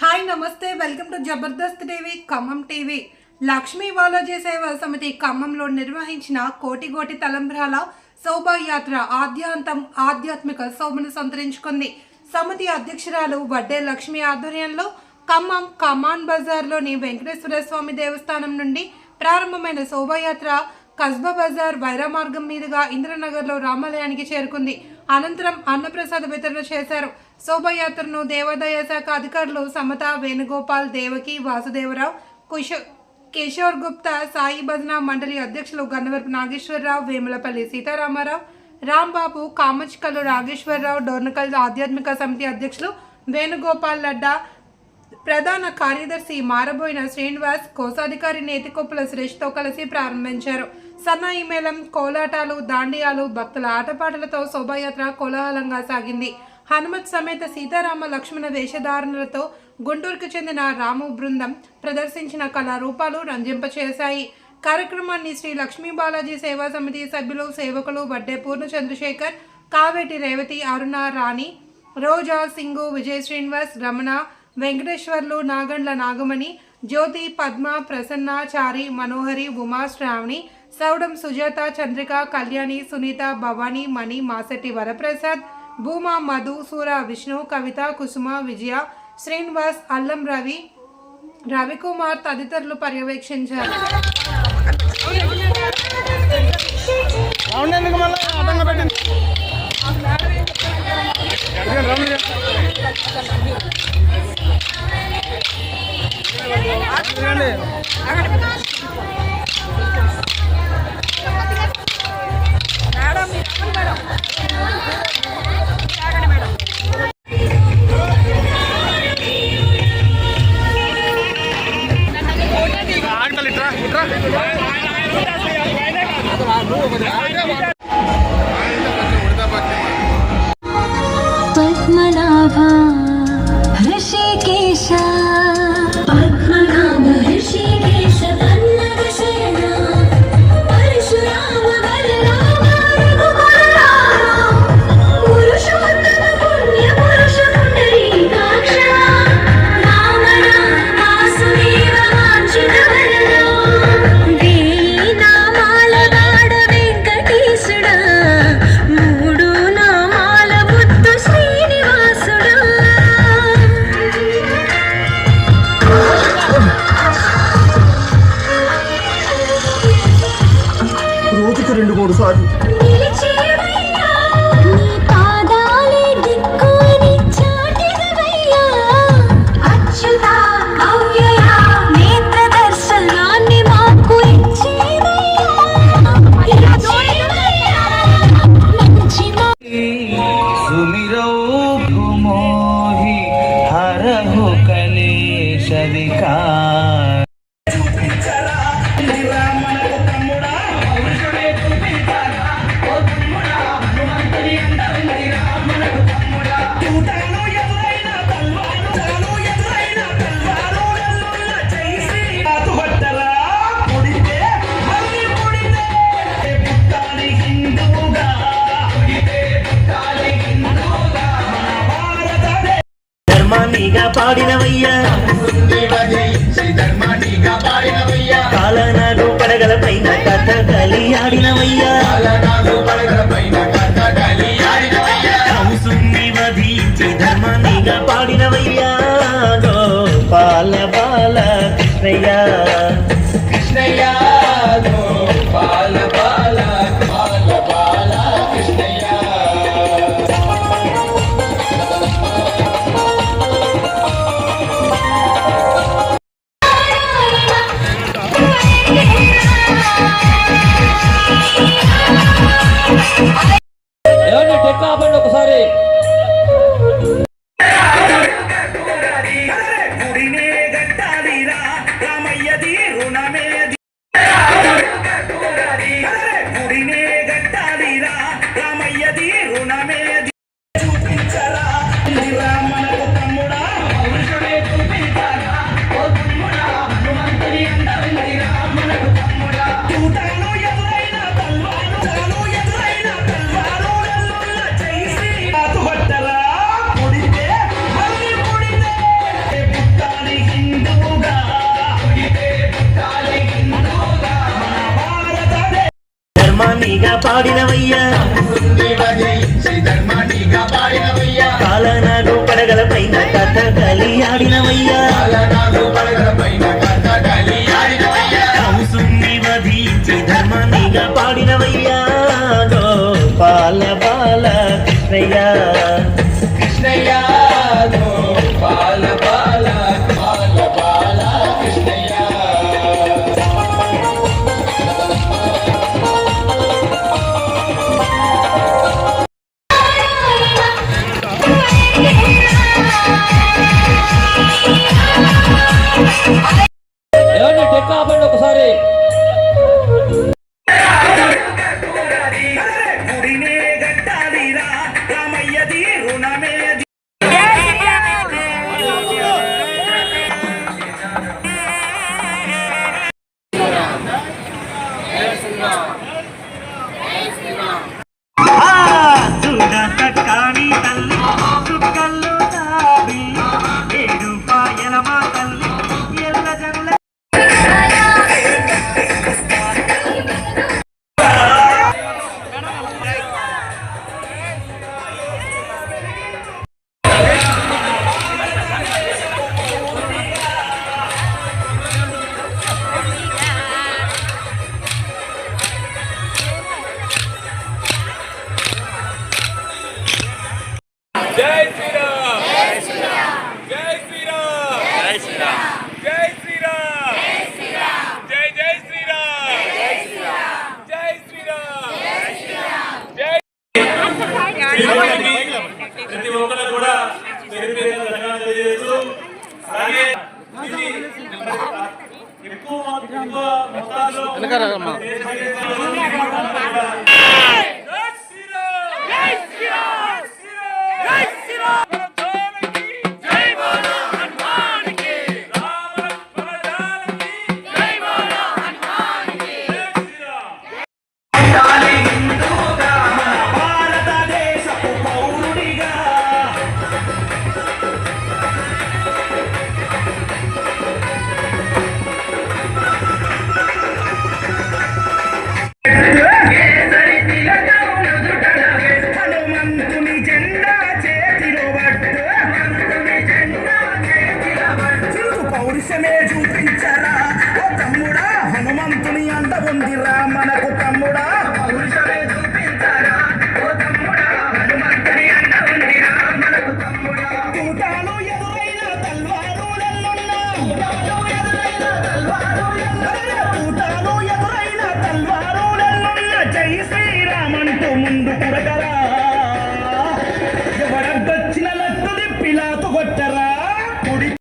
Hi నమస్తే. Welcome to Jabardasth TV Khammam TV. Lakshmi Balaji Seva Samiti ఖమ్మంలో నిర్వహించిన కోటి కోటి తలంబ్రాల శోభాయాత్ర ఆద్యాంతం ఆధ్యాత్మిక శోభను సంతరించుకుంది. సమితి అధ్యక్షురాలు వడ్డే లక్ష్మి ఆధ్వర్యంలో ఖమ్మం కమాన్ బజార్లోని వెంకటేశ్వర స్వామి దేవస్థానం నుండి ప్రారంభమైన శోభాయాత్ర కస్బా బజార్ వైరా మార్గం మీదుగా ఇంద్రనగర్లో రామాలయానికి చేరుకుంది. అనంతరం అన్నప్రసాద వితరణ చేశారు. శోభయాత్రను దేవాదాయ శాఖ అధికారులు సమత వేణుగోపాల్ దేవకి వాసుదేవరావు కుషో కిషోర్ గుప్తా సాయి భజన మండలి అధ్యక్షులు గన్నవరపు నాగేశ్వరరావు వేములపల్లి సీతారామారావు రాంబాబు కామచికలు నాగేశ్వరరావు డోర్నకల్ ఆధ్యాత్మిక సమితి అధ్యక్షులు వేణుగోపాల్ లడ్డా ప్రధాన కార్యదర్శి మారబోయిన శ్రీనివాస్ కోశాధికారి నేతికొప్పుల శ్రేష్తో కలిసి ప్రారంభించారు. సన్నాయి మేళం కోలాటాలు దాండియాలు భక్తుల ఆటపాటలతో శోభాయాత్ర కోలాహలంగా సాగింది. హనుమత్ సమేత సీతారామ లక్ష్మణ వేషధారణలతో గుంటూరుకు చెందిన రాము బృందం ప్రదర్శించిన కళారూపాలు రంజింపచేశాయి. కార్యక్రమాన్ని శ్రీ లక్ష్మీ బాలాజీ సేవా సమితి సభ్యులు సేవకులు వడ్డే పూర్ణ చంద్రశేఖర్ కావేటి రేవతి అరుణ రాణి రోజా సింగు విజయ్ శ్రీనివాస్ రమణ వెంకటేశ్వర్లు నాగండ్ల నాగమణి జ్యోతి పద్మ ప్రసన్న చారి మనోహరి ఉమా శ్రావణి సౌడం సుజాత చంద్రిక కళ్యాణి సునీత భవానీ మణి మాసెట్టి వరప్రసాద్ భూమా మధు సూర విష్ణు కవిత కుసుమ విజయ శ్రీనివాస్ అల్లం రవి రవికుమార్ తదితరులు పర్యవేక్షించారు. అక్కడ பாயிண்ட் லிட்டரா லிட்டரா రెండు మూడు సార్లు. పాడినవయ్యా. కాలనాడు పడగల పైన కథ కలి పాడినవయ్యా. ਕਰ పౌరుషమే చూపించరా?